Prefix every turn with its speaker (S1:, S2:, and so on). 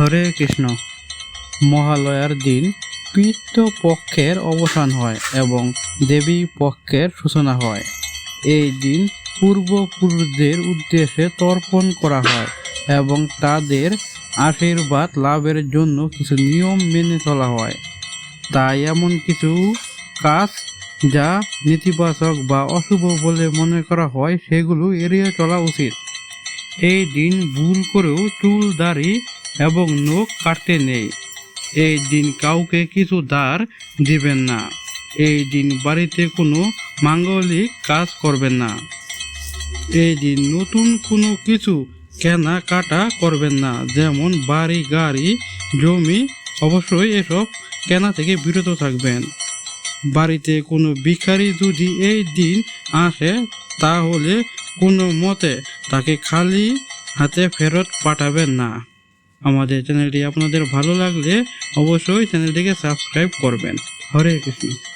S1: হরে কৃষ্ণ। মহালয়ার দিন পিতৃপক্ষের অবসান হয় এবং দেবী পক্ষের সূচনা হয়। এই দিন পূর্বপুরুষদের উদ্দেশ্যে তর্পণ করা হয় এবং তাদের আশীর্বাদ লাভের জন্য কিছু নিয়ম মেনে চলা হয়। তাই এমন কিছু কাজ যা নেতিবাচক বা অশুভ বলে মনে করা হয়, সেগুলো এড়িয়ে চলা উচিত। এই দিন ভুল করেও চুল দাড়ি এবং নখ কাটতে নেই। এই দিন কাউকে কিছু ধার দিবেন না। এই দিন বাড়িতে কোনো মাঙ্গলিক কাজ করবেন না। এই দিন নতুন কোনো কিছু কেনা কাটা করবেন না। যেমন বাড়ি, গাড়ি, জমি, অবশ্যই এসব কেনা থেকে বিরত থাকবেন। বাড়িতে কোনো ভিখারি যদি এই দিন আসে, তাহলে কোনো মতে তাকে খালি হাতে ফেরত পাঠাবেন না। আমাদের চ্যানেলটি আপনাদের ভালো লাগলে অবশ্যই চ্যানেলটিকে সাবস্ক্রাইব করবেন। হরে কৃষ্ণ।